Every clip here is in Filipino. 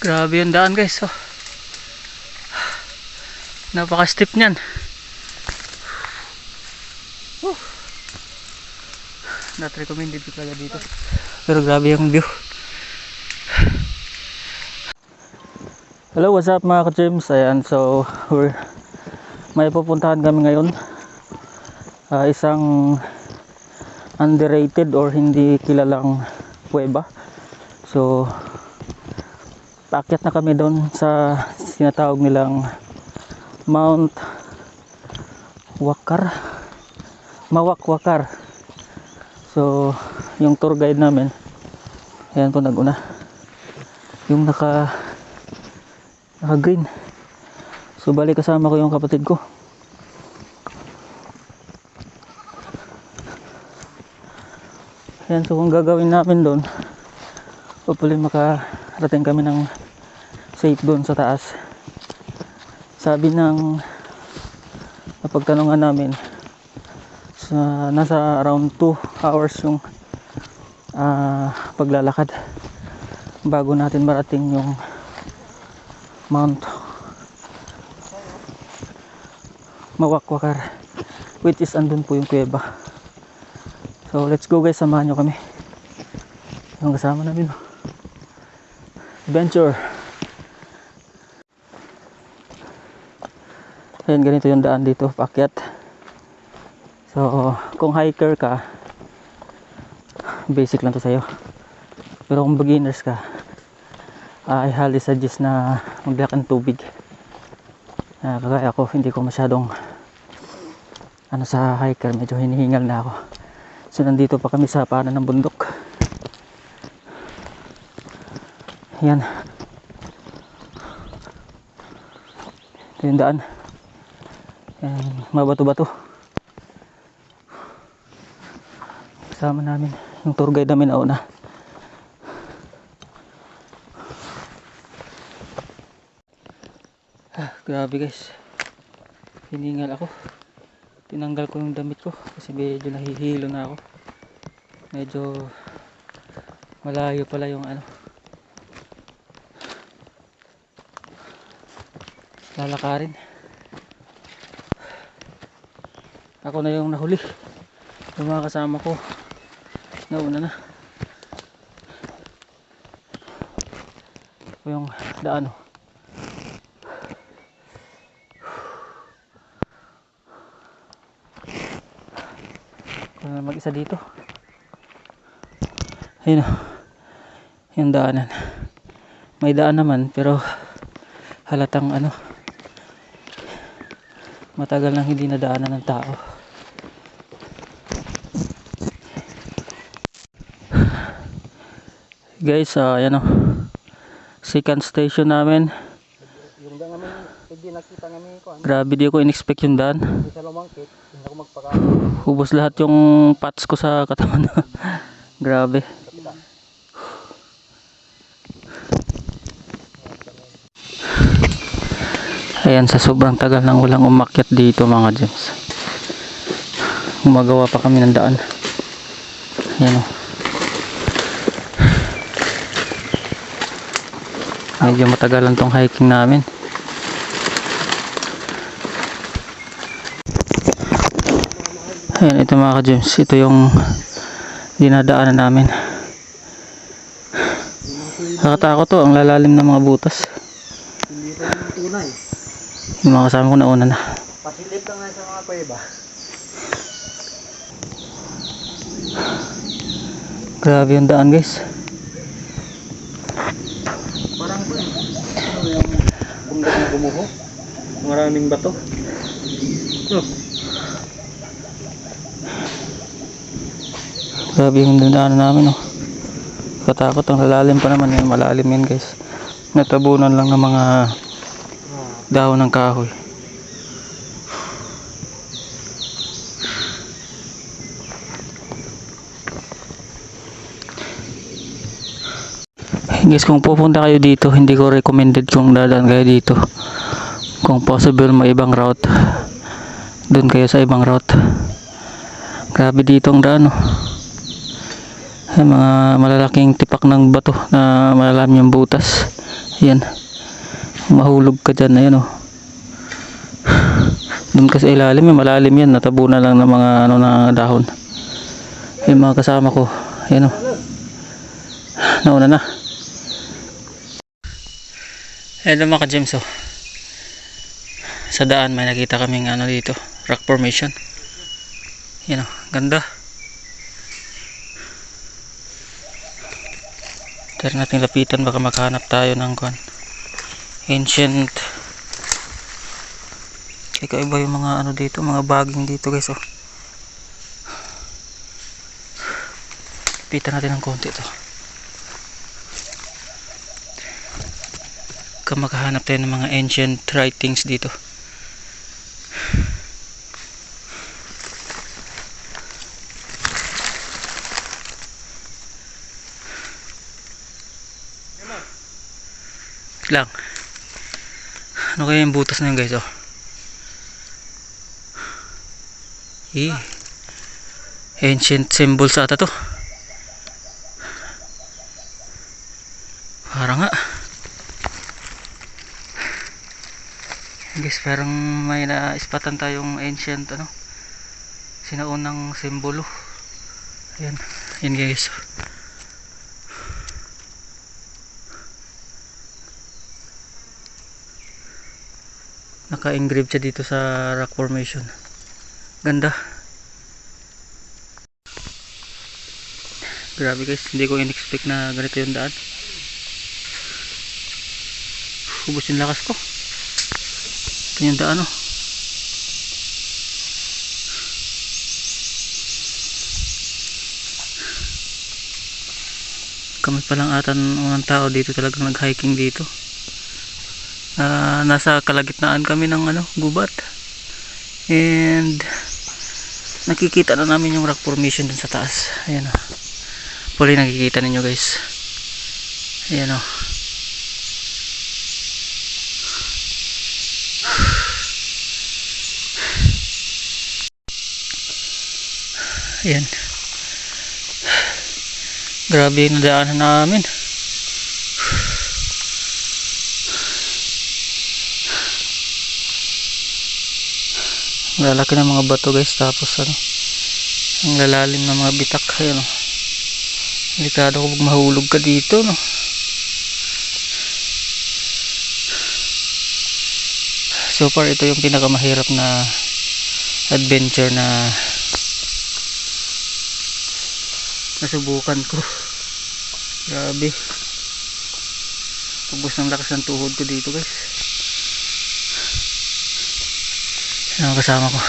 Grabe yung daan guys. Oh. Napaka-steep niyan. Woo. Not recommended ko pala dito. Pero grabe yung view. Hello, what's up mga ka-James? Ayan, so we're may pupuntahan kami ngayon. Ah, isang underrated or hindi kilalang kuweba. So, paakyat na kami doon sa sinatawag nilang Mount Wakar. Mawak-Wakar. So, yung tour guide namin, ayan po naguna. Yung naka naka green. So, bali kasama ko yung kapatid ko. Ayan, so kung gagawin namin doon, hopefully makarating kami ng safe doon sa taas. Sabi ng napagtanungan namin, sa, nasa around 2 hours yung ah, paglalakad bago natin marating yung Mount Mawakwakar which is andun po yung kuweba. So let's go guys samahan nyo kami. Yung kasama namin adventure ayun ganito yung daan dito pakyat so kung hiker ka basic lang to sa'yo. Pero kung beginners ka I highly suggest na maglak ng tubig. Ah, kagaya ako hindi ko masyadong ano sa hiker medyo hinihingal na ako. So nandito pa kami sa paanan ng bundok. Yan ito yung daan mabato-bato kasama namin yung tour guide namin na una. Ah, grabe guys. Hiningal ako. Tinanggal ko yung damit ko kasi medyo nahihilo na ako. Medyo malayo pala yung ano. Lalakarin ako na yung nahuli yung mga kasama ko nauna na yung daan oh. Ako na mag-isa dito. Ayun o. Yung daanan. May daan naman pero halatang ano matagal nang hindi nadaanan ng tao. Guys, ah, ayan o. Second station namin. Yung da namin, hindi nakita namin ko, Grabe di ko in-expect yung daan. hindi sa lumangkit, hindi ako magpaka. Ubos lahat yung pats ko sa katawan. Grabe. Ayan, sa sobrang tagal nang walang umakyat dito mga gems. Gumagawa pa kami ng daan. Ayan o. Medyo matagalan tong hiking namin. Ayan, ito mga ka-gems. Ito yung dinadaanan namin. Nakatakot to. Ang lalalim ng mga butas. Hindi pa yung tunay. Yung mga kasama ko nauna na. Pasilip lang nga sa mga kuweba. Grabe yung daan guys. Parang po eh. Ano yung bundok na gumuho? Maraming bato. Oh, Grabe yung dinaanan namin oh. Katakot ang lalalim pa naman yan. Malalim yan guys. Natabunan lang ng mga ah, dahon ng kahoy. Guys, kung pupunta kayo dito, hindi ko recommended kung dadaan kayo dito. Kung possible, may ibang route. Doon kayo sa ibang route. Grabe dito ang daan, oh. Ay, mga malalaking tipak ng bato na malalim yung butas. Yan. Mahulog ka dyan na yan oh. Doon kasi ilalim, eh, malalim yan. Natabunan lang ng mga ano na dahon. Yung mga kasama ko. Yan oh. Nauna na. Hello mga ka-gems oh. Sa daan may nakita kaming ano dito. Rock formation. Yan oh. Ganda. Tara natin lapitan baka makahanap tayo ng kwan. Ancient Kakaiba yung mga ano dito, mga baging dito guys oh. Lapitan natin ng konti to. Baka makahanap tayo ng mga ancient writings dito. lang. Ano kaya yung butas na yun guys oh? Eh. Ancient symbols ata to. Parang nga. Guys, parang may na-ispatan tayong ancient ano. Sinaunang simbolo. Ayan. Ayan guys. Naka-engrave siya dito sa rock formation. Ganda. Grabe guys, hindi ko in-expect na ganito yung daan. Ubus yung lakas ko. Ito yung daan oh. Kami pa lang ata ng tao dito talagang nag-hiking dito. Ah, nasa kalagitnaan kami ng ano, gubat. And nakikita na namin yung rock formation dun sa taas. Ayan o. Puli nakikita ninyo guys. Ayan o. Ayan. Grabe yung nadaanan namin. lalaki ng mga bato guys tapos ano ang lalalim ng mga bitak ayun oh. delikado kung mahulog ka dito no so far ito yung pinakamahirap na adventure na nasubukan ko. Grabe. Pagbus ng lakas ng tuhod ko dito guys. Ano kasama ko?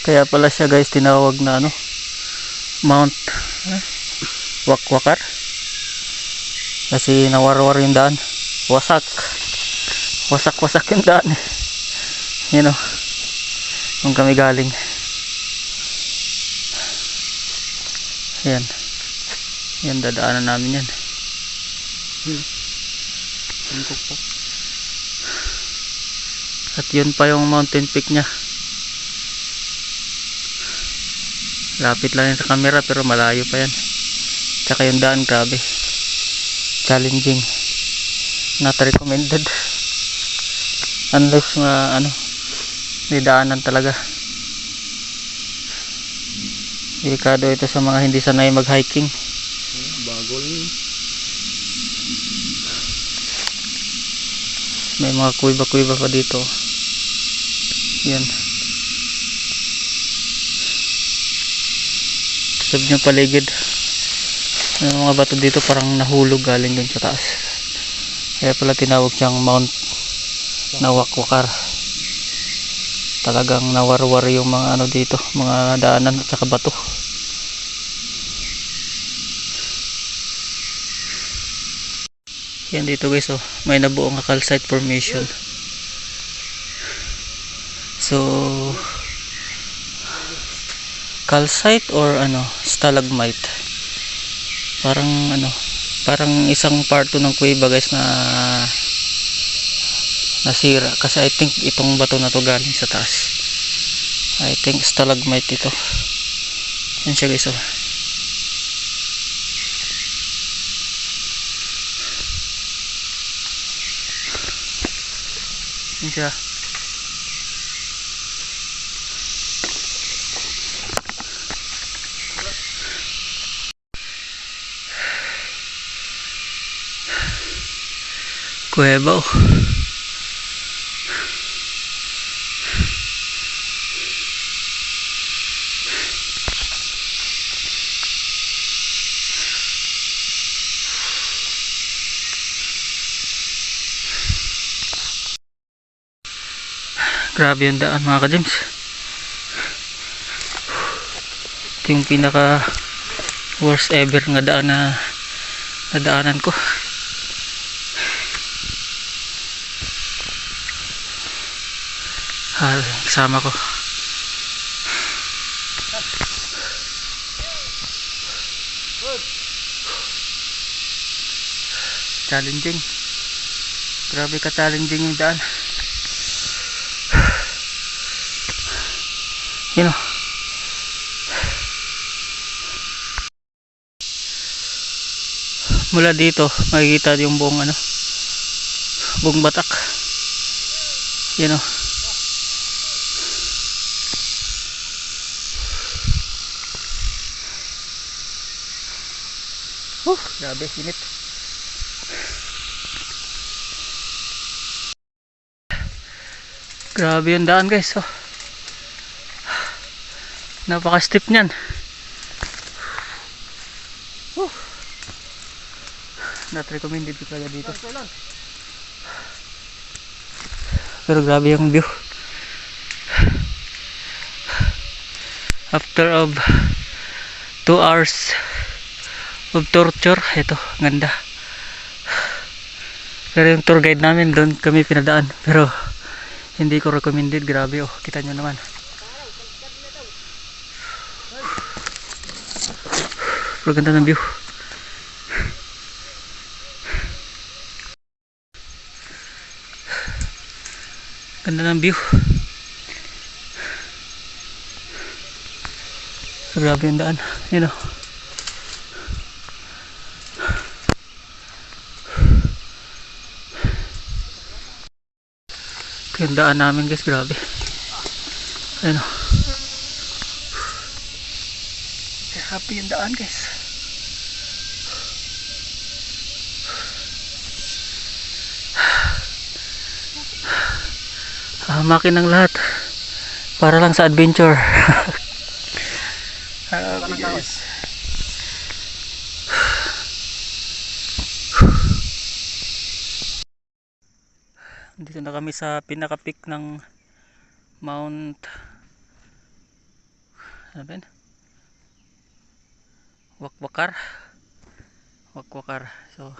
Kaya pala siya guys tinawag na ano Mount eh, Wakwakar. Kasi nawarwar yung daan. Wasak. Wasak wasak yung daan. Yun o kung kami galing. Yan yan dadaanan namin yan. At yun pa yung mountain peak nya lapit lang yan sa camera pero malayo pa yan. Tsaka yung daan grabe. Challenging. Not recommended. Unless na ano may daanan talaga. Delikado ito sa mga hindi sanay mag hiking Bago lang. may mga kuiba kuiba pa dito. Yan sabi nyo paligid. May mga bato dito parang nahulog galing dun sa taas. Kaya pala tinawag siyang mount na wakwakar talagang nawarwar yung mga ano dito mga daanan at saka bato. Yan dito guys oh. May nabuong na calcite formation. So calcite or ano stalagmite? Parang ano parang isang part 2 ng kuweba guys na nasira. Kasi I think itong bato na to galing sa taas. I think stalagmite ito. Yan siya guys oh. yan siya kuweba. Grabe yung daan mga ka-James. Ito yung pinaka worst ever nga daan na nadaanan ko. Ah, kasama ko. Challenging. Grabe ka challenging yung daan. Yun o. Mula dito, makikita yung buong ano, buong batak. Yun o. Uh, grabe, init. Grabe yung daan guys. Oh. Napaka-steep niyan. Uh. Not recommended ko talaga dito. Pero grabe yung view. After of 2 hours of torture, ito, ganda. Pero yung tour guide namin doon kami pinadaan. Pero hindi ko recommended. Grabe oh, kita nyo naman. Pero ganda ng view. Ganda ng view. Grabe yung daan. Yun oh. Yung daan namin guys. Grabe. Ayun oh. Kaya happy yung daan guys. Hamakin ng lahat. Para lang sa adventure. happy guys. Dito na kami sa pinaka peak ng Mount ano ba yun? Wakwakar. Wakwakar. So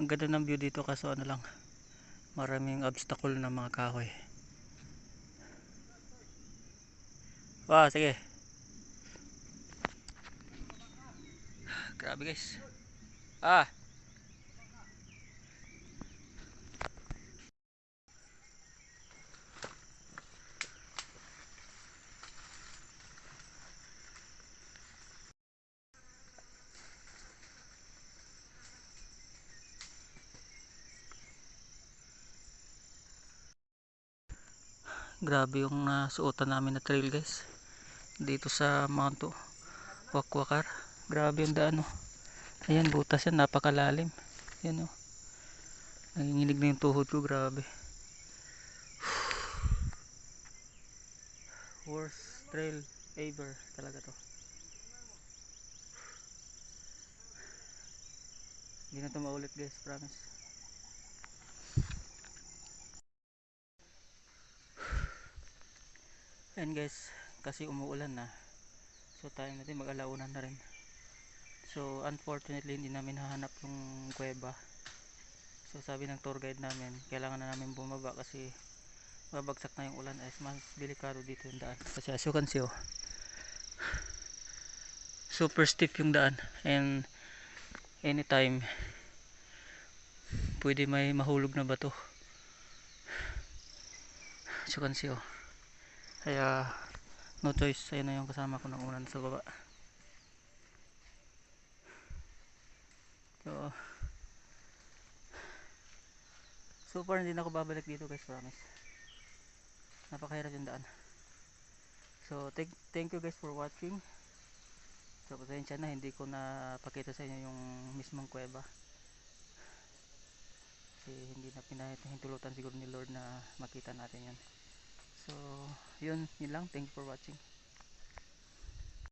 ang ganda ng view dito kaso ano lang maraming obstacle na mga kahoy. Wow sige. Grabe guys. Ah grabe yung nasuotan namin na trail guys. Dito sa Mount Wakwakar. Grabe yung daan oh. ayan butas yan. Napakalalim. Yan oh. Nanginginig na yung tuhod ko. Grabe. Worst trail ever talaga to. Hindi na to maulit guys. Promise Ayan guys, kasi umuulan na. So tayo natin mag-alaunan na rin. So unfortunately hindi namin hahanap yung kuweba. So sabi ng tour guide namin, kailangan na namin bumaba kasi babagsak na yung ulan ay mas delikado dito yung daan. Kasi as you can see oh. super steep yung daan and anytime pwede may mahulog na bato as you can see oh kaya no choice. Ayun na yung kasama ko ng unan sa baba. So so far hindi na ako babalik dito guys promise. Napakahirap yung daan. So thank, thank you guys for watching. So pasensya na hindi ko na pakita sa inyo yung mismong kuweba. Kasi hindi na pinahintulutan siguro ni Lord na makita natin yan so yun yun lang. Thank you for watching